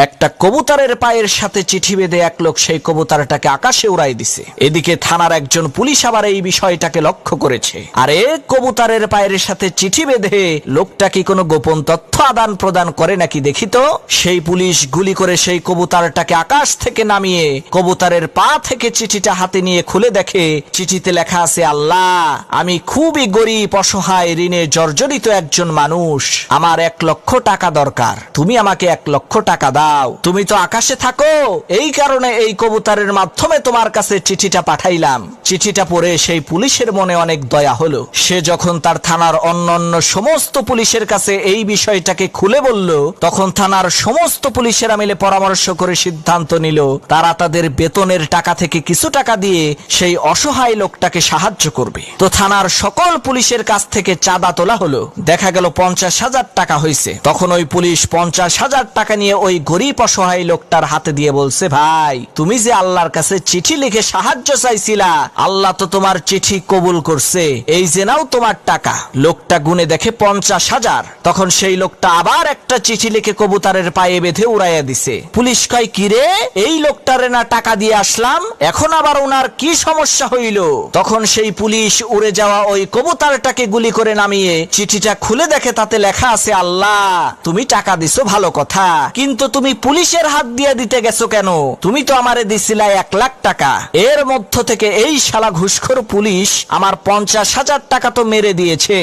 একটা কবুতরের পায়ের সাথে চিঠি বেঁধে এক লোক সেই কবুতরটাকে আকাশে উড়াই দিছে। এদিকে থানার একজন পুলিশ আবার এই বিষয়টাকে লক্ষ্য করেছে। আরে, কবুতরের পায়ের সাথে চিঠি বেঁধে লোকটা কি কোনো গোপন তথ্য আদান প্রদান করে নাকি দেখি তো? সেই পুলিশ গুলি করে সেই কবুতরটাকে আকাশ থেকে নামিয়ে কবুতরের পা থেকে চিঠিটা হাতে নিয়ে খুলে দেখে। চিঠিতে লেখা আছে, আল্লাহ, আমি খুবই গরিব, অসহায়, ঋণে জর্জরিত একজন মানুষ। আমার এক লক্ষ টাকা দরকার। তুমি আমাকে এক লক্ষ টাকা দাও। তুমি তো আকাশে থাকো। এই কারণে এই কবুতরের মাধ্যমে তোমার কাছে চিঠিটা পাঠাইলাম। চিঠিটা পড়ে সেই পুলিশের মনে অনেক দয়া হলো। সে যখন তার থানার অন্যান্য সমস্ত পুলিশের কাছে এই বিষয়টাকে খুলে বলল, তখন থানার সমস্ত পুলিশেরা মিলে পরামর্শ করে সিদ্ধান্ত নিল, তারা তাদের বেতনের টাকা থেকে কিছু টাকা দিয়ে সেই অসহায় লোকটাকে সাহায্য করবে। তো থানার সকল পুলিশের কাছ থেকে চাঁদা তোলা হলো। দেখা গেল পঞ্চাশ হাজার টাকা হয়েছে তখন ওই পুলিশ পঞ্চাশ হাজার টাকা নিয়ে ওই গরিব অসহায় লোকটার হাতে দিয়ে বলছে, ভাই, তুমি যে আল্লাহর কাছে চিঠি লিখে সাহায্য চাইছিলা, আল্লাহ তো তোমার চিঠি কবুল করছে। এই যে নাও তোমার টাকা। লোকটা গুনে দেখে পঞ্চাশ হাজার। তখন সেই লোকটা আবার একটা চিঠি লিখে কবুতরের পায়ে বেঁধে উড়াইয়া দিছে। পুলিশ কয় কিরে এই লোকটারে না টাকা দিয়ে আসলাম? এখন আবার ওনার কি সমস্যা হইল? তখন সেই পুলিশ উড়ে যাওয়া ওই কবুতরটাকে গুলি করে নামিয়ে চিঠিটা খুলে দেখে তাতে লেখা আছে, আল্লাহ, তুমি টাকা দিছো ভালো কথা, কিন্তু তুমি পুলিশের হাত দিয়ে দিতে গেছো কেন? তুমি তো আমারে দিছিলা এক লাখ টাকা। এর মধ্য থেকে এই শালা ঘুষখোর পুলিশ আমার পঞ্চাশ হাজার টাকা তো মেরে দিয়েছে।